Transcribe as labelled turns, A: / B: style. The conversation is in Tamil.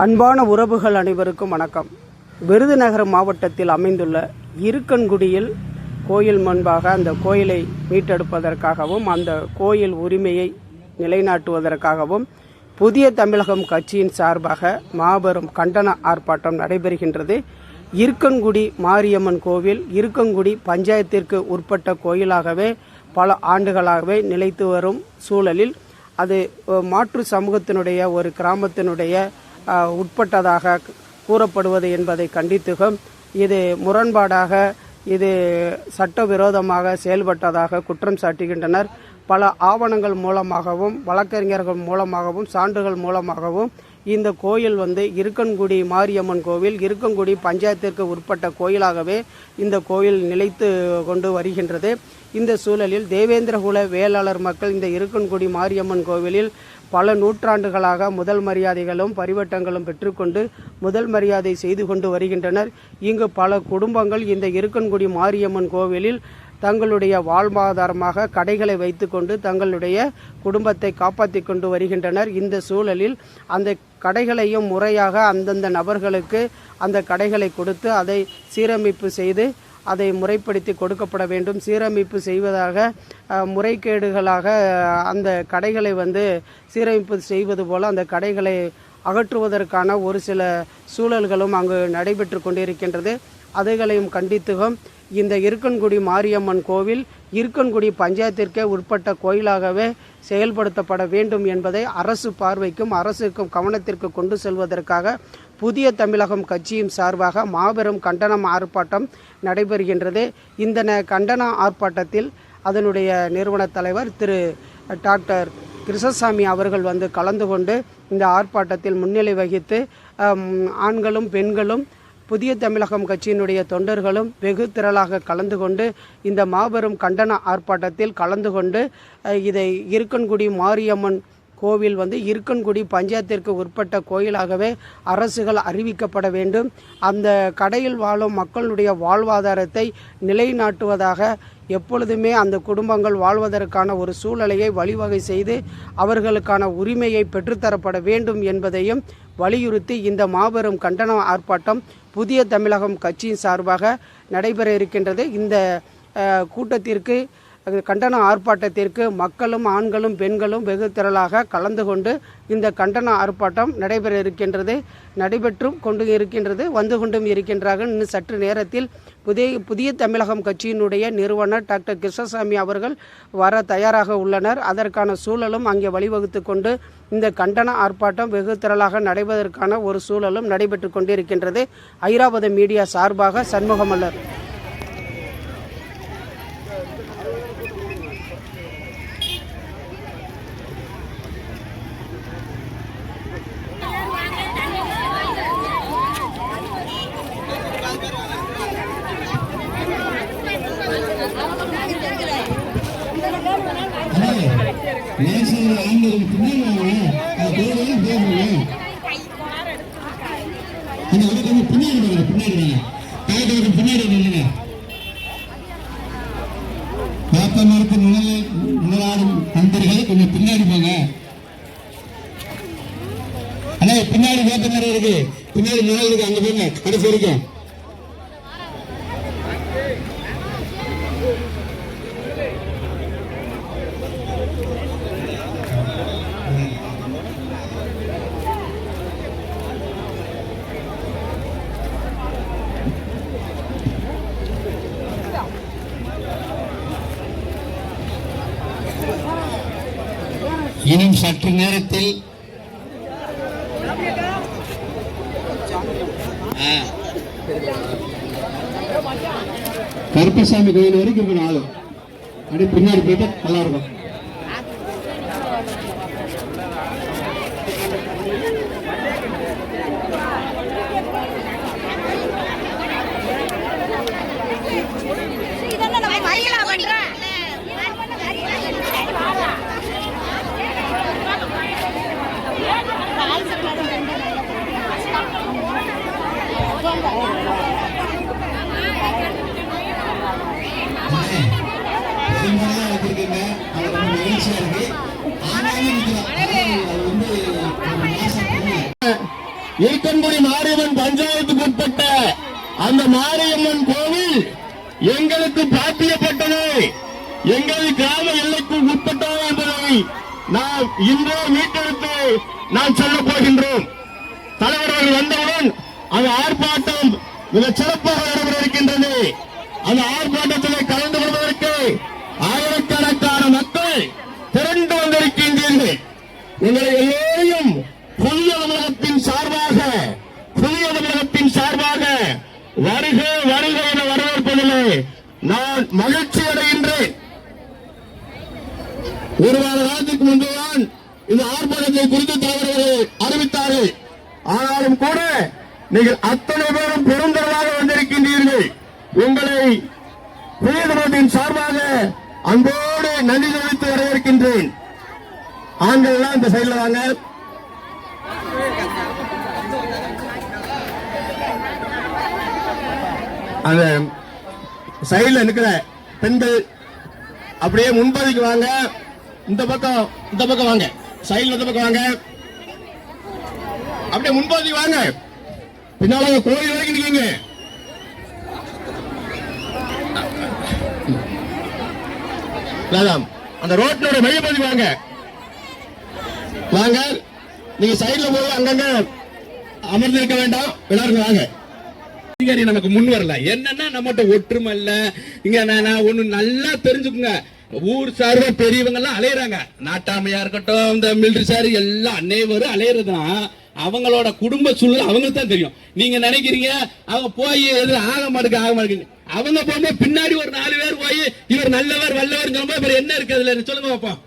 A: அன்பான உறவுகள் அனைவருக்கும் வணக்கம். விருதுநகர் மாவட்டத்தில் அமைந்துள்ள இருக்கன்குடியில் கோயில் முன்பாக அந்த கோயிலை மீட்டெடுப்பதற்காகவும் அந்த கோயில் உரிமையை நிலைநாட்டுவதற்காகவும் புதிய தமிழகம் கட்சியின் சார்பாக மாபெரும் கண்டன ஆர்ப்பாட்டம் நடைபெறுகின்றது. இருக்கன்குடி மாரியம்மன் கோவில் இருக்கன்குடி பஞ்சாயத்திற்கு உட்பட்ட கோயிலாகவே பல ஆண்டுகளாகவே நிலைத்து வரும் சூழலில் அது மாற்று சமூகத்தினுடைய ஒரு கிராமத்தினுடைய உட்பட்டதாக கூறப்படுவது என்பதை கண்டித்துகும். இது முரண்பாடாக இது சட்டவிரோதமாக செயல்பட்டதாக குற்றம் சாட்டுகின்றனர். பல ஆவணங்கள் மூலமாகவும் வழக்கறிஞர்கள் மூலமாகவும் சான்றுகள் மூலமாகவும் இந்த கோயில் வந்து இருக்கன்குடி மாரியம்மன் கோவில் இருக்கன்குடி பஞ்சாயத்திற்கு உட்பட்ட கோயிலாகவே இந்த கோயில் நிலைத்து கொண்டு வருகின்றது. இந்த சூழலில் தேவேந்திரகுல வேளாளர் மக்கள் இந்த இருக்கன்குடி மாரியம்மன் கோவிலில் பல நூற்றாண்டுகளாக முதல் மரியாதைகளும் பரிவட்டங்களும் பெற்றுக்கொண்டு முதல் மரியாதை செய்து கொண்டு வருகின்றனர். இங்கு பல குடும்பங்கள் இந்த இருக்கன்குடி மாரியம்மன் கோவிலில் தங்களுடைய வாழ்வாதாரமாக கடைகளை வைத்துக்கொண்டு தங்களுடைய குடும்பத்தை காப்பாற்றி கொண்டு வருகின்றனர். இந்த சூழலில் அந்த கடைகளையும் முறையாக அந்தந்த நபர்களுக்கு அந்த கடைகளை கொடுத்து அதை சீரமைப்பு செய்து அதை முறைப்படுத்தி கொடுக்கப்பட வேண்டும். சீரமைப்பு செய்வதாக முறைகேடுகளாக அந்த கடைகளை வந்து சீரமைப்பு செய்வது போல அந்த கடைகளை அகற்றுவதற்கான ஒரு சில சூழல்களும் அங்கு நடைபெற்று கொண்டிருக்கின்றது. அதுகளையும் கண்டித்துகும் இந்த இருக்கன்குடி மாரியம்மன் கோவில் இருக்கன்குடி பஞ்சாயத்திற்கே உட்பட்ட கோயிலாகவே செயல்படுத்தப்பட வேண்டும் என்பதை அரசு பார்வைக்கும் அரசுக்கும் கவனத்திற்கு கொண்டு செல்வதற்காக புதிய தமிழகம் கட்சியின் சார்பாக மாபெரும் கண்டனம் ஆர்ப்பாட்டம் நடைபெறுகின்றது. இந்த ந- கண்டன ஆர்ப்பாட்டத்தில் அதனுடைய நிறுவன தலைவர் திரு டாக்டர் கிருஷ்ணசாமி அவர்கள் வந்து கலந்து கொண்டு இந்த ஆர்ப்பாட்டத்தில் முன்னிலை வகித்து ஆண்களும் பெண்களும் புதிய தமிழகம் கட்சியினுடைய தொண்டர்களும் வெகு திரளாக கலந்து கொண்டு இந்த மாபெரும் கண்டன ஆர்ப்பாட்டத்தில் கலந்து கொண்டு இதை இருக்கன்குடி மாரியம்மன் கோவில் வந்து இருக்கன்குடி பஞ்சாயத்திற்கு உட்பட்ட கோயிலாகவே அரசுகள் அறிவிக்கப்பட வேண்டும். அந்த கடையில் வாழும் மக்களுடைய வாழ்வாதாரத்தை நிலைநாட்டுவதாக எப்பொழுதுமே அந்த குடும்பங்கள் வாழ்வதற்கான ஒரு சூழலையை வழிவகை செய்து அவர்களுக்கான உரிமையை பெற்றுத்தரப்பட வேண்டும் என்பதையும் வலியுறுத்தி இந்த மாபெரும் கண்டன ஆர்ப்பாட்டம் புதிய தமிழகம் கட்சியின் சார்பாக நடைபெற இருக்கின்றது. இந்த கூட்டத்திற்கு அது கண்டன ஆர்ப்பாட்டத்திற்கு மக்களும் ஆண்களும் பெண்களும் வெகு திரளாக கலந்து கொண்டு இந்த கண்டன ஆர்ப்பாட்டம் நடைபெற இருக்கின்றது. நடைபெற்றும் கொண்டு இருக்கின்றது வந்து கொண்டும் இருக்கின்றார்கள். இன்னும் சற்று நேரத்தில் புதிய புதிய தமிழகம் கட்சியினுடைய நிறுவனர் டாக்டர் கிருஷ்ணசாமி அவர்கள் வர தயாராக உள்ளனர். அதற்கான சூழலும் அங்கே வழிவகுத்து கொண்டு இந்த கண்டன ஆர்ப்பாட்டம் வெகு திரளாக நடைபெறுவதற்கான ஒரு சூழலும் நடைபெற்று கொண்டிருக்கின்றது. ஐராவத மீடியா சார்பாக சண்முகமல்லர்
B: நேசர்கள் ஆண்களும் பின்னாடி வாங்க அது கோயிலையும் போகுங்க நீங்க வந்து கொஞ்சம் பின்னாடி வாங்க பின்னாடி வாங்க தாயத்தவருக்கு பின்னாடி நில்லுங்க வேப்ப மரத்து நிழல் நிழலாடும் நண்பர்கள் கொஞ்சம் பின்னாடி போங்க. அண்ணா பின்னாடி வேப்ப மரம் இருக்கு. பின்னாடி நிழல் இருக்கு அங்க போங்க கடைசி வரைக்கும். இன்னும் சற்று நேரத்தில் கருப்பசாமி கோயில் வரைக்கும் இருக்கணும் ஆளு. அப்படியே பின்னாடி போயிட்டு நல்லா இருக்கும்.
C: இருக்கன்குடி மாரியம்மன் பஞ்சாயத்துக்கு உட்பட்ட அந்த மாரியம்மன் கோவில் எங்களுக்கு பாத்தியப்பட்டது. எங்கள் கிராம எல்லைக்கு உட்பட்டது என்பதை நாம் இன்றே மீட்டெடுத்து நாம் சொல்ல போகின்றோம். தலைவர்கள் வந்தவுடன் அந்த ஆர்ப்பாட்டம் மிக சிறப்பாக நடைபெற இருக்கின்றது அந்த ஆர்ப்பாட்டத்தில் கலந்து கொள்வதற்கு ஆயிரக்கணக்கான மக்கள் திரண்டு வந்திருக்கின்றீர்கள். உங்களை எல்லோரையும் புதிய தமிழகத்தின் சார்பாக புதிய தமிழகத்தின் சார்பாக வருக வருக என வரவேற்பதிலே நான் மகிழ்ச்சி அடைகின்றேன். ஒரு வார காலத்துக்கு முன்புதான் இந்த ஆர்ப்பாட்டத்தை குறித்து தலைவர்கள் அறிவித்தார்கள். ஆனாலும் கூட நீங்கள் அத்தனை பேரும் பெருந்தரவாக வந்திருக்கின்றீர்கள். உங்களை புதிய சார்பாக அன்போடு நன்றி தெரிவித்து வரவேற்கின்றேன். ஆண்கள் எல்லாம் இந்த சைடுல வாங்க. அந்த சைடுல நிக்கிற பெண்கள் அப்படியே முன்பதிக்கு வாங்க. இந்த பக்கம் இந்த பக்கம் வாங்க. சைடுல இந்த பக்கம் வாங்க. அப்படியே முன்பதிக்கு வாங்க. பின்னால கோயில் வரைக்கும் நிக்கீங்க அந்த ரோட்லோட மையப்பகுதி வாங்க. வாங்க நீங்க சைட்ல போய் அங்கங்க அமர்ந்து இருக்க வேண்டாம். எல்லாரும் வாங்க.
D: அதிகாரி நமக்கு முன் வரல. என்னன்னா நம்மகிட்ட ஒற்றுமை இல்ல. இங்க நான் ஒண்ணு நல்லா தெரிஞ்சுக்குங்க. ஊர் சார்பா பெரியவங்க எல்லாம் அலையறாங்க. நாட்டாமையா இருக்கட்டும் இந்த மிலிட்ரி சார் எல்லாம் அனைவரும் அலையறதுனா அவங்களோட குடும்ப சூழ்நிலை அவங்களுக்கு தான் தெரியும். நீங்க நினைக்கிறீங்க அவங்க போய் ஆக மாட்டுக்கு ஆக மாட்டுக்கு. அவங்க போகும்போது பின்னாடி ஒரு நாலு பேர் போய் இவர் நல்லவர் வல்லவர் என்ன இருக்கு அதுல? சொல்லுங்க பாப்போம்.